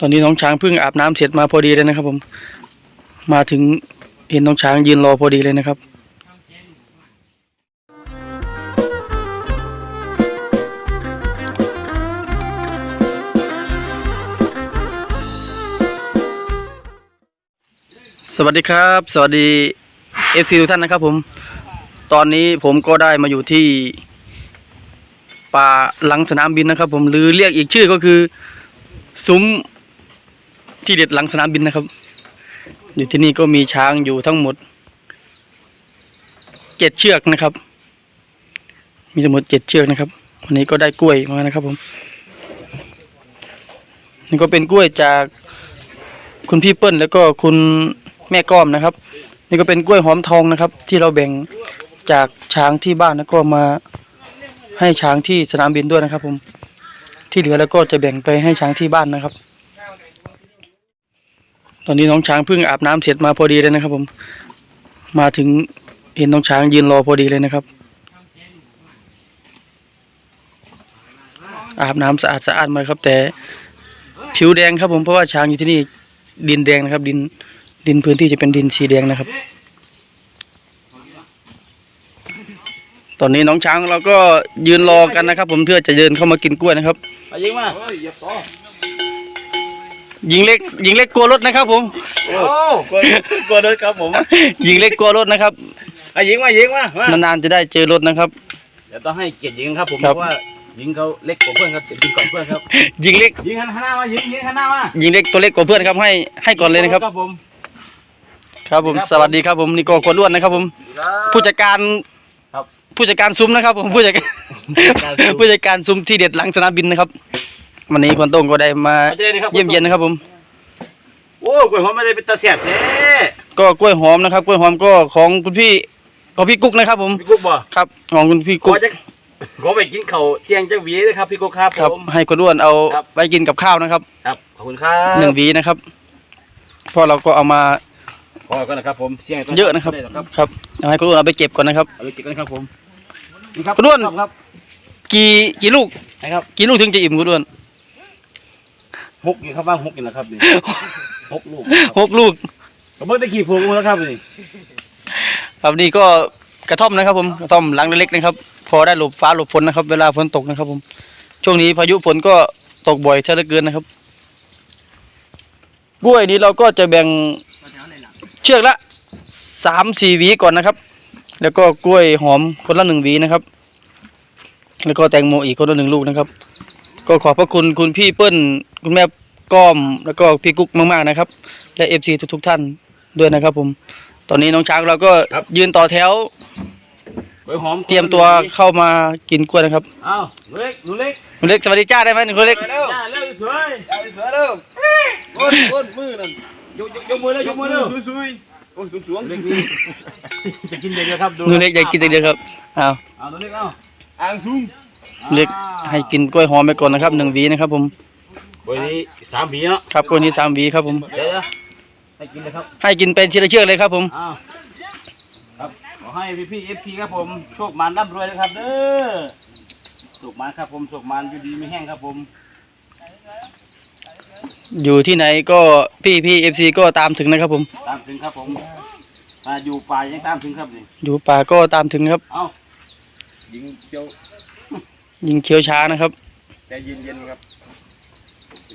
ตอนนี้น้องช้างเพิ่งอาบน้ำเสร็จมาพอดีเลยนะครับ ผม มาถึงเห็นน้องช้างยืนรอพอดีเลยนะครับสวัสดีครับ สวัสดีเอฟซีทุกท่านนะครับ ผม ตอนนี้ผมก็ได้มาอยู่ที่ป่าหลังสนามบินนะครับ ผมหรือเรียกอีกชื่อก็คือ ซุ้ม ที่เด็ดหลังสนามบินนะครับ อยู่ที่นี่ก็มีช้างอยู่ทั้งหมดเจ็ดเชือกนะครับ มีทั้งหมดเจ็ดเชือกนะครับ วันนี้ก็ได้กล้วยมานะครับผมนี่ก็เป็นกล้วยจากคุณพี่เปิ้ลแล้วก็คุณแม่ก้อมนะครับ นี่ก็เป็นกล้วยหอมทองนะครับ ที่เราแบ่งจากช้างที่บ้านแล้วก็มาให้ช้างที่สนามบินด้วยนะครับ ผมที่เหลือแล้วก็จะแบ่งไปให้ช้างที่บ้านนะครับ ตอนนี้น้องช้างเพิ่งอาบน้ำเสร็จมาพอดีเลยนะครับ ผม มาถึงเห็นน้องช้างยืนรอพอดีเลยนะครับ อาบน้ำสะอาดสะอาดมาครับ แต่ผิวแดงครับ ผมเพราะว่าช้างอยู่ที่นี่ดินแดงนะครับ ดินดินพื้นที่จะเป็นดินสีแดงนะครับ ตอนนี้น้องช้างเราก็ยืนรอกันนะครับ ผมเพื่อจะเดินเข้ามากินกล้วยนะครับเอายิงมา เฮ้ยอย่าต่อยิงเล็กยิงเล็กกลัวรถนะครับผมโอ้กลัวกลัวเลยครับผมยิงเล็กกลัวรถนะครับเอายิงมายิงมามานานๆจะได้เจอรถนะครับ เดี๋ยวต้องให้เกียรติยิงครับผมครัเพบราะว่ายิงเขาเล็กกว่าเพื่อนครับจะยิงก่อนเพื่อนครับยิงเล็กยิงหันหน้ามายิงยิงหันหน้ามายิงเล็กตัวเล็กกว่าเพื่อนครับให้ให้ก่อนเลยนะครับครับผมครับผมครับสวัสดีครับผมนี่ก็กวนล้วนนะครับ ผม ผู้จัดการครับ ผู้จัดการซุ้มนะครับ ผมผู้จัดการ ผู้จัดการซุ้มที่เด็ดหลังสนามบินนะครับ วันนี้คนโต้งก็ได้มาอาจารย์ครับเยี่ยมเยียนนะครับผมโอ้กล้วยหอมไม่ได้เป็นตาเสียดเน่ก็กล้วยหอมนะครับ กล้วยหอมก็ของคุณพี่ของพี่กุ๊กนะครับ ผมพี่กุ๊กบ่ครับของคุณพี่ขกุ๊อกจะขอไปกินข้าวเที่ยงจังหวีเลยครับพี่กุ๊กครับครับผมให้คนอ้วนเอาครับไปกินกับข้าวนะครับ ครับขอบคุณครับหนึ่งหวีนะครับเพราะเราก็เอามาขอกันนะครับ ผมเสี่ยงเยอะนะครับได้หอกครับครับเอาให้คนอ้วนเอาไปเก็บก่อนนะครับเอาไปเก็บกันครับผมนี่ครับคุณอ้วนครับกี่กี่ลูกนะครับกี่ลูกถึงจะอิ่มคุณอ้วน หกนี่ครับว่างหกนี่นะครับนี่หกลูกหกลูกผมเพิ่งได้ขี่พวงมาแล้วครับนี่ครับนี่ก็กระท่อมนะครับผมกระท่อมหลังเล็กๆนะครับ พอได้หลบฟ้าหลบฝนนะครับ เวลาฝนตกนะครับ ผม ช่วงนี้พายุฝนก็ตกบ่อยเช่เหลือเกินนะครับ กล้วยนี้เราก็จะแบ่งเชือกละสามสี่หวีก่อนนะครับ แล้วก็กล้วยหอมคนละหนึ่งหวีนะครับ แล้วก็แตงโมอีกคนละหนึ่งลูกนะครับ ก็ขอบพระคุณคุณพี่เปิ้ล คุณแม่ก้อมแล้วก็พี่กุ๊กมากๆนะครับ และเอฟซีทุกๆท่านด้วยนะครับ ผม ตอนนี้น้องช้างเราก็ยืนต่อแถว กล้วยหอมเตรียมตัวเข้ามากินกล้วยนะครับอ้าวหนูเล็กหนูเล็กคุณเล็กสวัสดีจ้าได้ไหมคุณเล็กจ้าเร็วสวยจ้าสวยเร็วก้นก้นมือนั่นยกยกยกมือเร็วยกมือเร็วสวยโอ้ยสูงสูงเล็กนี่จะกินเด็กเลยครับดูคุณเล็กอยากกินเดียวครับเอาเอาหนูเล็กเอาอ่างสูงเล็กให้กินกล้วยหอมไปก่อนนะครับหนึ่งหวีนะครับ ผม ใบนี้สามหวีเนาะครับกล้วยนี้สามหวีครับผม เดี๋ยวๆให้กินเลยครับให้กินเป็นทีละเชือกเลยครับผม อ้าวครับขอให้พี่พี่เอฟพีครับผมโชคมันร่ำรวยนะครับเด้อโชคมันครับผมโชคมันอยู่ดีไม่แห้งครับผมอยู่ที่ไหนก็พี่พี่เอฟซีก็ตามถึงนะครับผม ตามถึงครับผมถ้าอยู่ป่ายังตามถึงครับนี่อยู่ป่าก็ตามถึงครับ เอ้ายิงเจียวยิงเขียวช้านะครับใจเย็นๆครับใจ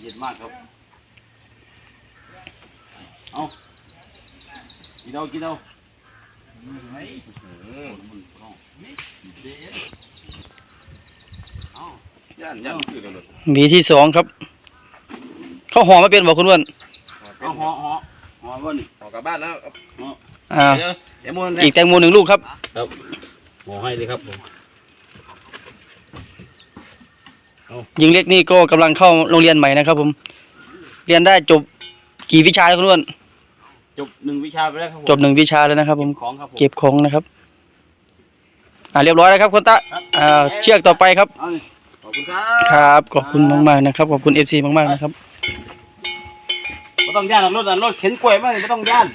เย็นมากครับ เอากินเอากินเอาเอาย่านย่านคือกันเลยหวีที่สองครับ เขาหอมไม่เป็นบอกคุณอ้วนเอาหอหอหอบ่นี่ออกกลับบ้านแล้วหออ่าเดี๋ยวเดี๋ยวมูนอีกแตงโมหนึ่งลูกครับ ครับหอให้เลยครับผม ยิงเล็กนี่ก็กำลังเข้าโรงเรียนใหม่นะครับ ผม เรียนได้จบกี่วิชาครับคุณอ้วนจบหนึ่งวิชาไปแล้วครับผมจบหนึ่งวิชาแล้วนะครับ ผมของครับผมเก็บของนะครับ อ่าเรียบร้อยแล้วครับคุณตะครับอ่าเชือกต่อไปครับ เอานี่ขอบคุณครัครับขอบคุณมากๆนะครับขอบคุณเอฟซีมากๆนะครับ ไม่ต้องย่านหรอกรถน่ะรถเข็นกล้วยมาไม่ต้องย่าน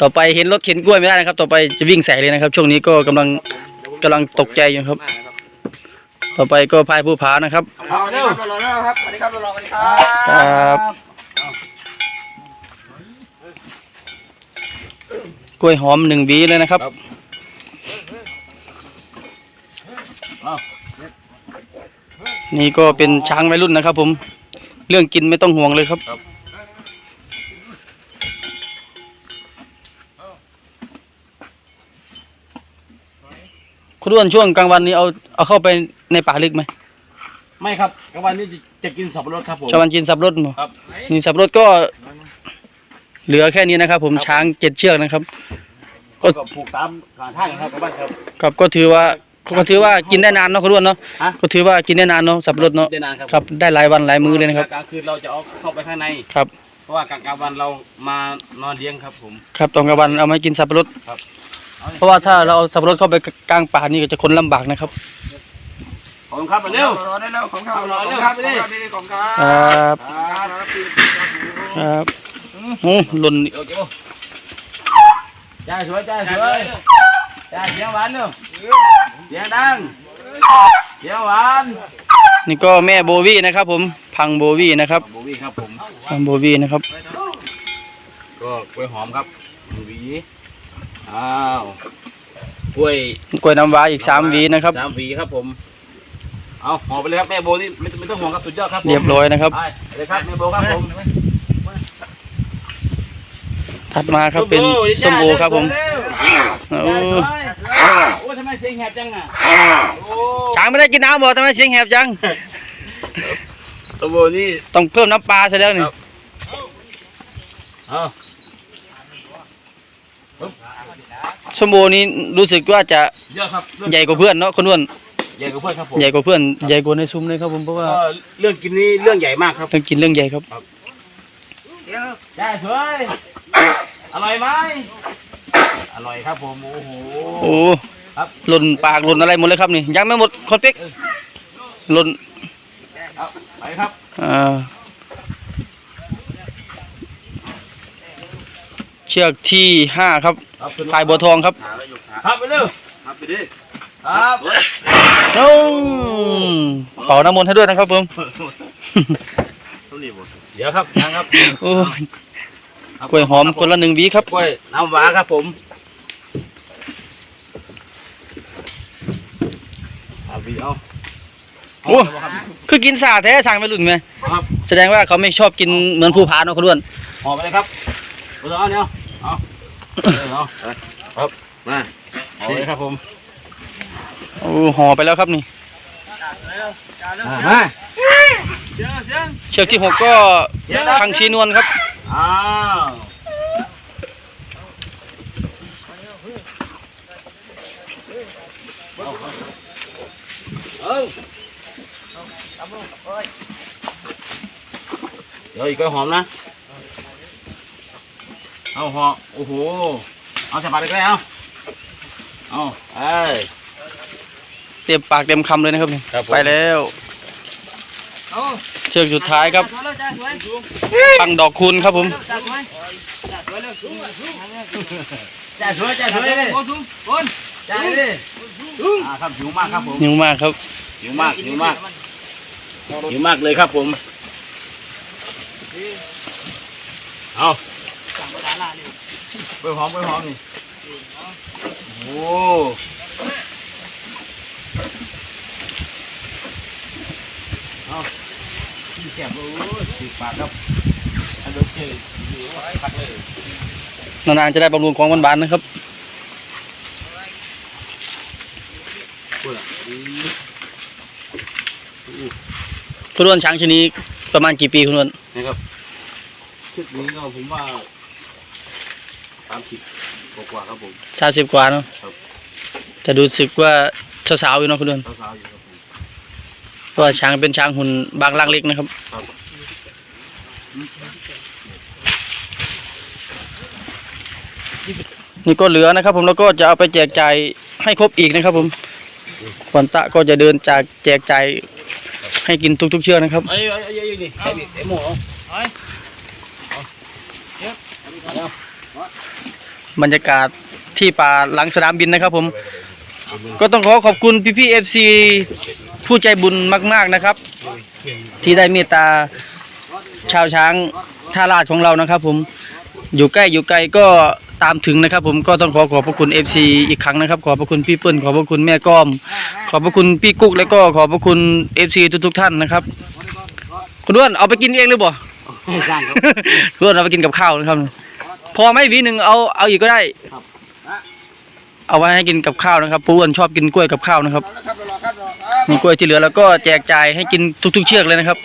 ต่อไปเห็นรถเข็นกล้วยไม่ได้นะครับ ต่อไปจะวิ่งใส่เลยนะครับ ช่วงนี้ก็กำลังกำลังตกใจอยู่ครับ มากนะครับ ต่อไปก็พายผู้ผานะครับเอาเร็วรอแล้วครับสวัสดีครับรอสวัสดีครับครับกล้วยหอมหนึ่งหวีเลยนะครับนี่ก็เป็นช้างวัยรุ่นนะครับ ผม เรื่องกินไม่ต้องห่วงเลยครับคุณอ้วนช่วงกลางวันนี้เอาเอาเข้าไป ในป่าลึกไหมไม่ครับกลางวันนี้จะกินสับปะรดครับผมชาวบ้านจีนสับรถมั้งครับ นี่สับรถก็เหลือแค่นี้นะครับ ผมช้างเจ็ดเชือกนะครับ ก็ผูกตามสถานท่างครับกลับบ้านครับ ครับก็ถือว่าก็ถือว่ากินได้นานเนาะคุณอ้วนเนาะฮะ ก็ถือว่ากินได้นานเนาะสับปะรดเนาะได้นานครับครับ ได้หลายวันหลายมื้อเลยนะครับ กลางคืนเราจะเอาเข้าไปข้างใน ครับ เพราะว่ากลางกลางวันเรามานอนเลี้ยงครับผม ครับตอนกลางวันเอามากินสับปะรดครับ เพราะว่าถ้าเราเอาสับปะรดเข้าไปกลางป่านี่ก็จะคนลำบากนะครับ ขอบคุณครับไปเร็วรอได้แล้วของข้าวรอเร็วครับไปดิของข้าวครับครับครับโอ้หล่นเดี๋ยวเดี๋ยวจ้าสวยจ้าสวยจ้าเสียงหวานเร็วเสียงดังเสียงหวานนี่ก็แม่โบวี่นะครับ ผมพังโบวี่นะครับโบวี่ครับผมพังโบวี่นะครับ ก็กล้วยหอมครับหนึ่งหวีอ้าวกล้วยกล้วยน้ำว้าอีกสามหวีนะครับสามหวีครับผม เอาห่อไปเลยครับแม่โบนี่ไม่ไม่ต้องห่วงครับสุดยอดครับผมเรียบร้อยนะครับ ไปเลยครับแม่โบครับผมถัดมาครับเป็นส้มโอครับผมโอ้โอ้โอ้ทำไมเสียงแหบจังอะโอ้ช้างไม่ได้กินน้ำบ่ทำไมเสียงแหบจังส้มโอนี่ต้องเพิ่มน้ำปลาใช่แล้วนี่ครับเอาส้มโอนี้รู้สึกว่าจะเยอะครับเรื่องใหญ่กว่าเพื่อนเนาะคนอ้วน ใหญ่กว่าเพื่อนครับผมใหญ่กว่าเพื่อนใหญ่กว่าในซุ้มเลยครับผมเพราะว่าก็เรื่องกินนี่เรื่องใหญ่มากครับต้องกินเรื่องใหญ่ครับ ได้สวยอร่อยไหมอร่อยครับผมโอ้โห โอ้ครับ หล่นปากหล่นอะไรหมดเลยครับนี่ยังไม่หมดคนเป็กหล่นครับไปครับอ่าเชือกที่ห้าครับครับพายบัวทองครับครับไปเร็วครับไปดิ ครับโอ้เป่าน้ำมนต์ให้ด้วยนะครับผมเดี๋ยวครับยังครับโอ้ยกล้วยหอมคนละหนึ่งหวีครับกล้วยน้ำว้าครับผมเอาวีเอาโอ้คือกินสาแท้สั่งไม่หลุดไหมครับ แสดงว่าเขาไม่ชอบกินเหมือนผู้พานเนาะคุณด้วนห่อไปเลยครับเอาเนี่ยเอาเอาครับมาห่อเลยครับผม โอ้ห่อไปแล้วครับนี่มาเชือกที่หกก็พังชีนวลครับอ้าวเอาเดี๋ยวอีกก็หอมนะ เอาหอโอ้โห เอาใส่ปากเลยก็ได้เอาเอาเอ้ย เต็มปากเต็มคำเลยนะครับนี่ครับผม ไปแล้วเชือกสุดท้ายครับพังดอกคูณครับผมจ่ายสวยจ่ายสวยเลยจ่ายเลยอ่าครับหิวมากครับผมหิวมากครับ หิวมากหิวมากหิวมากเลยครับผม เอาไปหอมไปหอมนี่โอ้ เอาที่แสบโอ้ยสิปากครับอันเดียวเจออยู่พักเลยนานๆจะได้บำรุงของหวานๆนะครับพูดอะอืมคุณด้วนช้างชะนีประมาณกี่ปีคุณด้วนนะครับชุดนี้ก็ผมว่าสามสิบกว่าๆครับผมสามสิบกว่าเนาะครับแต่ดูสึกว่า สาวๆอยู่เนาะคุณด้วนสาวๆอยู่ครับผมเพราะว่าช้างเป็นช้างหุ่นบางล่างเล็กนะครับครับนี่ก็เหลือนะครับ ผมแล้วก็จะเอาไปแจกจ่ายให้ครบอีกนะครับ ผมขวัญตะก็จะเดินจากแจกจ่ายให้กินทุก ๆ เชือกนะครับ ไอ้ไอ้ไอ้ไอ้นี่ไอ้นี่ไอ้หมูเอาบรรยากาศที่ป่าหลังสนามบินนะครับ ผม ก็ต้องขอขอบคุณพี่พี่เอฟซีผู้ใจบุญมาก ๆนะครับ ที่ได้เมตตาชาวช้างท่าลาดของเรานะครับ ผมอยู่ใกล้อยู่ไกลก็ตามถึงนะครับ ผมก็ต้องขอขอบพระคุณ FC อีกครั้งนะครับ ขอบพระคุณพี่เปิ้ลขอบพระคุณแม่ก้อม ขอบพระคุณพี่กุ๊กแล้วก็ขอบพระคุณ FC ทุกๆท่านนะครับคุณด้วนเอาไปกินเองหรือบ่สร้างครับคุณด้วนเอาไปกินกับข้าวนะครับ พอไหมหวีหนึ่งเอาเอาอีกก็ได้ เอาไว้ให้กินกับข้าวนะครับปูอ้วนชอบกินกล้วยกับข้าวนะครับครับรอครับรอครับมีกล้วยที่เหลือแล้วก็แจกจ่ายให้กินทุก ๆ เชือกเลยนะครับ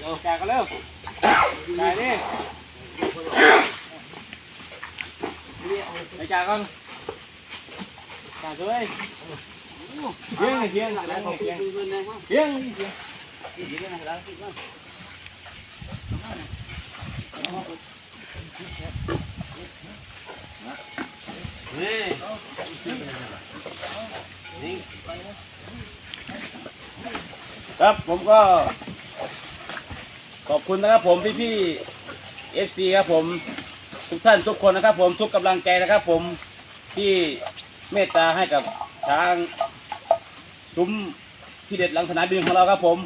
เร็วแกะกันเร็วแกะดิไปแกะกันแกะเลย เพียงเพียงเพียงเพียงเพียงเพียงครับผมก็ ขอบคุณนะครับผมพี่พี่เอฟซีครับผมทุกท่านทุกคนนะครับ ผมทุกกำลังใจนะครับ ผมที่เมตตาให้กับทาง ซุ้มที่เด็ดหลังสนามบินของเราครับผม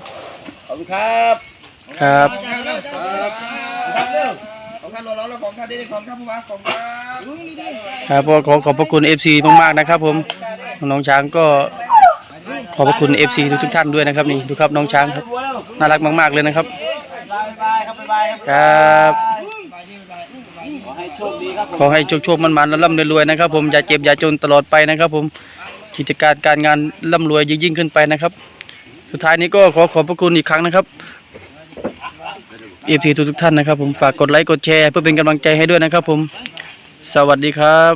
ขอบคุณครับครับครับครับเร็วของท่านรอแล้วของท่านได้ของท่านผู้ว่าของครับครับก็ขอขอบพระคุณ FC มากๆนะครับ ผมน้องช้างก็ขอบพระคุณ FC ทุกๆท่านด้วยนะครับนี่ดูครับน้องช้างครับน่ารักมาก ๆเลยนะครับบ๊ายบายครับบ๊ายบายครับครับขอให้โชคดีครับผมขอให้โชคๆมันๆและร่ำรวยๆนะครับ ผมอย่าเจ็บอย่าจนตลอดไปนะครับ ผม กิจการการงานร่ำรวยยิ่งๆขึ้นไปนะครับ สุดท้ายนี้ก็ขอขอบพระคุณอีกครั้งนะครับเอฟซีทุกท่านนะครับ ผมฝากกดไลค์กดแชร์เพื่อเป็นกำลังใจให้ด้วยนะครับ ผม สวัสดีครับ